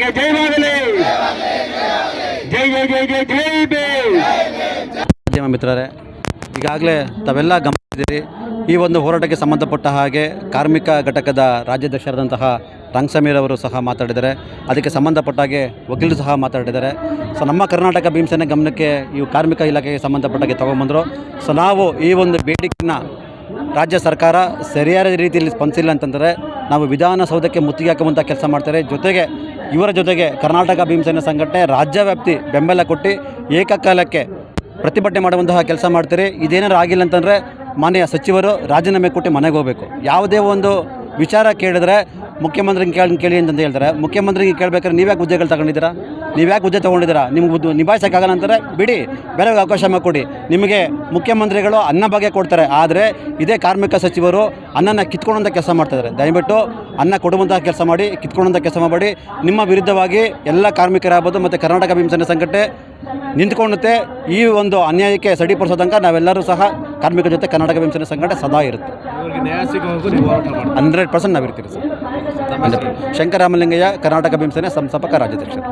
ಕರ್ನಾಟಕಕ್ಕೆ ಜಯವಾಗಲಿ ಜೈ ಜೈ ಜೈ ಜೈ ಜೈ ಮಾಧ್ಯಮ ಮಿತ್ರರೇ, ಈಗಾಗಲೇ ತಾವೆಲ್ಲ ಗಮನಿಸಿದ್ದೀರಿ, ಈ ಒಂದು ಹೋರಾಟಕ್ಕೆ ಸಂಬಂಧಪಟ್ಟ ಹಾಗೆ ಕಾರ್ಮಿಕ ಘಟಕದ ರಾಜ್ಯಾಧ್ಯಕ್ಷರಾದಂತಹ ರಂಗ್ ಸಮೀರ್ ಅವರು ಸಹ ಮಾತಾಡಿದ್ದಾರೆ. ಅದಕ್ಕೆ ಸಂಬಂಧಪಟ್ಟ ಹಾಗೆ ವಕೀಲರು ಸಹ ಮಾತಾಡಿದ್ದಾರೆ. ಸೊ ನಮ್ಮ ಕರ್ನಾಟಕ ಭೀಮಸೇನೆ ಗಮನಕ್ಕೆ ಈ ಕಾರ್ಮಿಕ ಇಲಾಖೆಗೆ ಸಂಬಂಧಪಟ್ಟಾಗೆ ತೊಗೊಂಬಂದರು. ಸೊ ನಾವು ಈ ಒಂದು ಬೇಡಿಕೆನ ರಾಜ್ಯ ಸರ್ಕಾರ ಸರಿಯಾದ ರೀತಿಯಲ್ಲಿ ಸ್ಪಂದಿಸಿಲ್ಲ ಅಂತಂದರೆ ನಾವು ವಿಧಾನಸೌಧಕ್ಕೆ ಮುತ್ತಿಗೆ ಹಾಕುವಂಥ ಕೆಲಸ ಮಾಡ್ತಾರೆ. ಜೊತೆಗೆ ಇವರ ಜೊತೆಗೆ ಕರ್ನಾಟಕ ಭೀಮಸೇನ ಸಂಘಟನೆ ರಾಜ್ಯವ್ಯಾಪ್ತಿ ಬೆಂಬಲ ಕೊಟ್ಟು ಏಕಕಾಲಕ್ಕೆ ಪ್ರತಿಭಟನೆ ಮಾಡುವಂತಹ ಕೆಲಸ ಮಾಡ್ತಾರೆ. ಇದೇನಾರು ಆಗಿಲ್ಲ ಅಂತಂದರೆ ಮಾನ್ಯ ಸಚಿವರು ರಾಜೀನಾಮೆ ಕೊಟ್ಟು ಮನೆಗೆ ಹೋಗಬೇಕು. ಯಾವುದೇ ಒಂದು ವಿಚಾರ ಕೇಳಿದ್ರೆ ಮುಖ್ಯಮಂತ್ರಿಗೆ ಕೇಳಿ ಕೇಳಿ ಅಂತಂದು ಹೇಳ್ತಾರೆ. ಮುಖ್ಯಮಂತ್ರಿಗೆ ನೀವು ನೀವ್ಯಾಕೆ ಹುದ್ದೆಗಳು ತಗೊಂಡಿದ್ದೀರಾ? ನೀವ್ಯಾಕೆ ಹುದ್ದೆ ತೊಗೊಂಡಿದ್ದೀರಾ? ನಿಮ್ಗೆ ನಿಭಾಯಿಸೋಕ್ಕಾಗಲ್ಲ ಅಂತಾರೆ. ಬಿಡಿ ಬೇರೆ ಅವಕಾಶ ಮಾಡಿಕೊಡಿ. ನಿಮಗೆ ಮುಖ್ಯಮಂತ್ರಿಗಳು ಅನ್ನ ಬಗ್ಗೆ ಕೊಡ್ತಾರೆ. ಆದರೆ ಇದೇ ಕಾರ್ಮಿಕ ಸಚಿವರು ಅನ್ನನ ಕಿತ್ಕೊಳ್ಳೋಂಥ ಕೆಲಸ ಮಾಡ್ತಾಯಿದ್ದಾರೆ ದಯವಿಟ್ಟು ಅನ್ನ ಕೊಡುವಂಥ ಕೆಲಸ ಮಾಡಿ ಕಿತ್ಕೊಳ್ಳೋಂಥ ಕೆಲಸ ಮಾಡಿ. ನಿಮ್ಮ ವಿರುದ್ಧವಾಗಿ ಎಲ್ಲ ಕಾರ್ಮಿಕರಾಗ್ಬೋದು ಮತ್ತು ಕರ್ನಾಟಕ ಭೀಮಸೇನೆ ಸಂಘಟನೆ ನಿಂತ್ಕೊಳ್ಳುತ್ತೆ. ಈ ಒಂದು ಅನ್ಯಾಯಕ್ಕೆ ಸಡಿಪಡಿಸೋ ತನಕ ನಾವೆಲ್ಲರೂ ಸಹ ಕಾರ್ಮಿಕರ ಜೊತೆ ಕರ್ನಾಟಕ ಭೀಮಸೇನೆ ಸಂಘಟನೆ ಸದಾ ಇರುತ್ತೆ. ನೀವು ಹಂಡ್ರೆಡ್ ಪರ್ಸೆಂಟ್ ನಾವಿರ್ತೀವಿ ಸರ್. ಶಂಕರ ರಾಮಲಿಂಗಯ್ಯ ಕರ್ನಾಟಕ ಭೀಮಸೇನೆ ಸಂಸ್ಥಾಪಕ ರಾಜ್ಯಾಧ್ಯಕ್ಷರು.